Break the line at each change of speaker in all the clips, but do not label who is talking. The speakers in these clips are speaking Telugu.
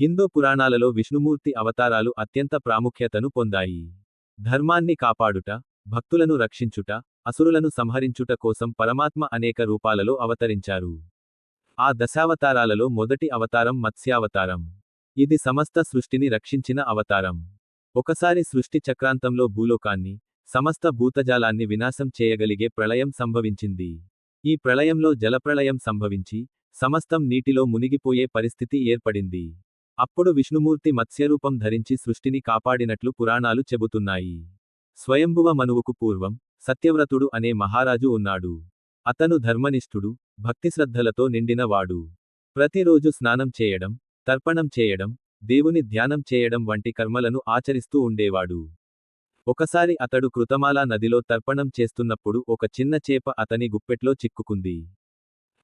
హిందూ పురాణాలలో విష్ణుమూర్తి అవతారాలు అత్యంత ప్రాముఖ్యతను పొందాయి. ధర్మాన్ని కాపాడుట భక్తులను రక్షించుట అసురులను సంహరించుట కోసం పరమాత్మ అనేక రూపాలలో అవతరించారు. ఆ దశావతారాలలో మొదటి అవతారం మత్స్యావతారం. ఇది సమస్త సృష్టిని రక్షించిన అవతారం. ఒకసారి సృష్టి చక్రాంతంలో భూలోకాన్ని సమస్త భూతజాలాన్ని వినాశం చేయగలిగే ప్రళయం సంభవించింది. ఈ ప్రళయంలో జలప్రళయం సంభవించి సమస్తం నీటిలో మునిగిపోయే పరిస్థితి ఏర్పడింది. అప్పుడు విష్ణుమూర్తి మత్స్యరూపం ధరించి సృష్టిని కాపాడినట్లు పురాణాలు చెబుతున్నాయి. స్వయంభువ మనువుకు పూర్వం సత్యవ్రతుడు అనే మహారాజు ఉన్నాడు. అతను ధర్మనిష్ఠుడు భక్తిశ్రద్ధలతో నిండినవాడు ప్రతిరోజు స్నానం చేయడం తర్పణం చేయడం దేవుని ధ్యానం చేయడం వంటి కర్మలను ఆచరిస్తూ ఉండేవాడు. ఒకసారి అతడు కృతమాలా నదిలో తర్పణం చేస్తున్నప్పుడు ఒక చిన్న చేప అతని గుప్పెట్లో చిక్కుకుంది.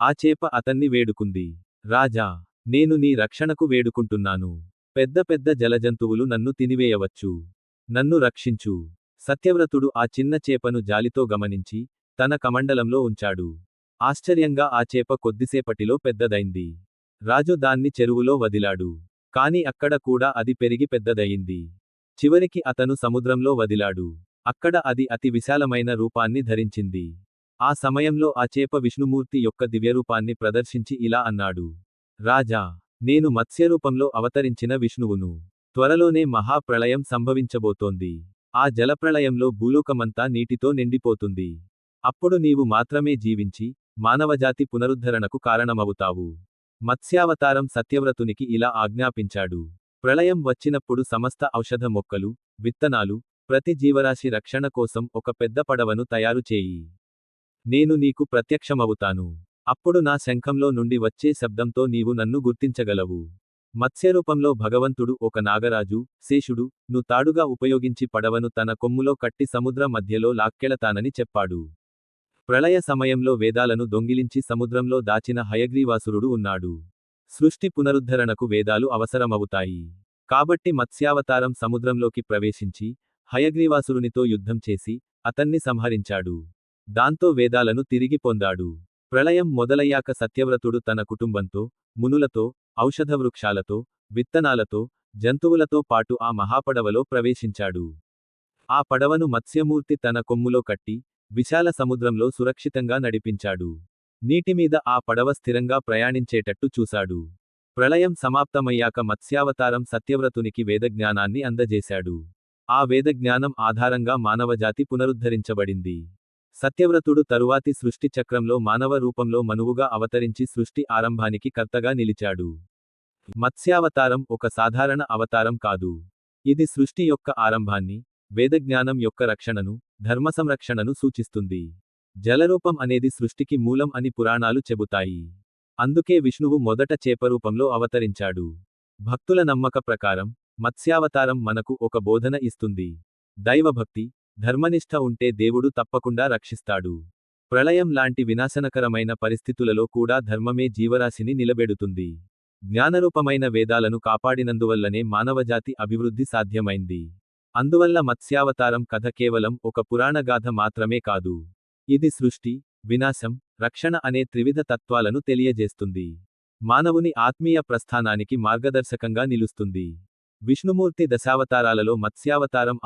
ఆ చేప అతన్ని వేడుకుంది. రాజా! నేను నీ రక్షణకు వేడుకుంటున్నాను. పెద్ద పెద్ద జలజంతువులు నన్ను తినివేయవచ్చు. నన్ను రక్షించు. సత్యవ్రతుడు ఆ చిన్న చేపను జాలితో గమనించి తన కమండలంలో ఉంచాడు. ఆశ్చర్యంగా ఆ చేప కొద్దిసేపటిలో పెద్దదైంది. రాజు దాన్ని చెరువులో వదిలాడు. కాని అక్కడ కూడా అది పెరిగి పెద్దదయింది చివరికి అతను సముద్రంలో వదిలాడు. అక్కడ అది అతి విశాలమైన రూపాన్ని ధరించింది. ఆ సమయంలో ఆ చేప విష్ణుమూర్తి యొక్క దివ్యరూపాన్ని ప్రదర్శించి ఇలా అన్నాడు. రాజా నేను మత్స్యరూపంలో అవతరించిన విష్ణువును. త్వరలోనే మహాప్రళయం సంభవించబోతోంది. ఆ జలప్రళయంలో భూలోకమంతా నీటితో నిండిపోతుంది. అప్పుడు నీవు మాత్రమే జీవించి మానవజాతి పునరుద్ధరణకు కారణమవుతావు. మత్స్యావతారం సత్యవ్రతునికి ఇలా ఆజ్ఞాపించాడు. ప్రళయం వచ్చినప్పుడు సమస్త ఔషధ మొక్కలు విత్తనాలు ప్రతి జీవరాశి రక్షణ కోసం ఒక పెద్ద పడవను తయారు చేయి. నేను నీకు ప్రత్యక్షమవుతాను. అప్పుడు నా శంఖంలో నుండి వచ్చే శబ్దంతో నీవు నన్ను గుర్తించగలవు. మత్స్యరూపంలో భగవంతుడు ఒక నాగరాజు శేషుడు ను తాడుగా ఉపయోగించి పడవను తన కొమ్ములో కట్టి సముద్ర మధ్యలో లాక్కెళతానని చెప్పాడు. ప్రళయ సమయంలో వేదాలను దొంగిలించి సముద్రంలో దాచిన హయగ్రీవాసురుడు ఉన్నాడు. సృష్టి పునరుద్ధరణకు వేదాలు అవసరమవుతాయి. కాబట్టి మత్స్యావతారం సముద్రంలోకి ప్రవేశించి హయగ్రీవాసురునితో యుద్ధం చేసి అతన్ని సంహరించాడు. దాంతో వేదాలను తిరిగి పొందాడు. ప్రళయం మొదలయ్యాక సత్యవ్రతుడు తన కుటుంబంతో మునులతో ఔషధవృక్షాలతో విత్తనాలతో జంతువులతో పాటు ఆ మహాపడవలో ప్రవేశించాడు. ఆ పడవను మత్స్యమూర్తి తన కొమ్ములో కట్టి విశాల సముద్రంలో సురక్షితంగా నడిపించాడు. నీటిమీద ఆ పడవ స్థిరంగా ప్రయాణించేటట్టు చూశాడు. ప్రళయం సమాప్తమయ్యాక మత్స్యావతారం సత్యవ్రతునికి వేదజ్ఞానాన్ని అందజేశాడు. ఆ వేదజ్ఞానం ఆధారంగా మానవజాతి పునరుద్ధరించబడింది. సత్యవ్రతుడు తరువాతి సృష్టి చక్రంలో మానవ రూపంలో మనువుగా అవతరించి సృష్టి ఆరంభానికి కర్తగా నిలిచాడు. మత్స్యావతారం ఒక సాధారణ అవతారం కాదు. ఇది సృష్టి యొక్క ఆరంభాన్ని వేదజ్ఞానం యొక్క రక్షణను ధర్మ సంరక్షణను సూచిస్తుంది. జలరూపం అనేది సృష్టికి మూలం అని పురాణాలు చెబుతాయి. అందుకే విష్ణువు మొదట చేపరూపంలో అవతరించాడు. భక్తుల నమ్మక ప్రకారం మత్స్యావతారం మనకు ఒక బోధన ఇస్తుంది. దైవభక్తి ధర్మనిష్ట ఉంటే దేవుడు తప్పకుండా రక్షిస్తాడు. ప్రళయం లాంటి వినాశనకరమైన పరిస్థితులలో కూడా ధర్మమే జీవరాశిని నిలబెడుతుంది. జ్ఞానరూపమైన వేదాలను కాపాడినందువల్లనే మానవజాతి అభివృద్ధి సాధ్యమైంది. అందువల్ల మత్స్యావతారం కథ కేవలం ఒక పురాణగాథ మాత్రమే కాదు. ఇది సృష్టి వినాశం రక్షణ అనే త్రివిధ తత్వాలను తెలియజేస్తుంది. మానవుని ఆత్మీయ ప్రస్థానానికి మార్గదర్శకంగా నిలుస్తుంది. విష్ణుమూర్తి దశావతారాలలో మత్స్యావతారం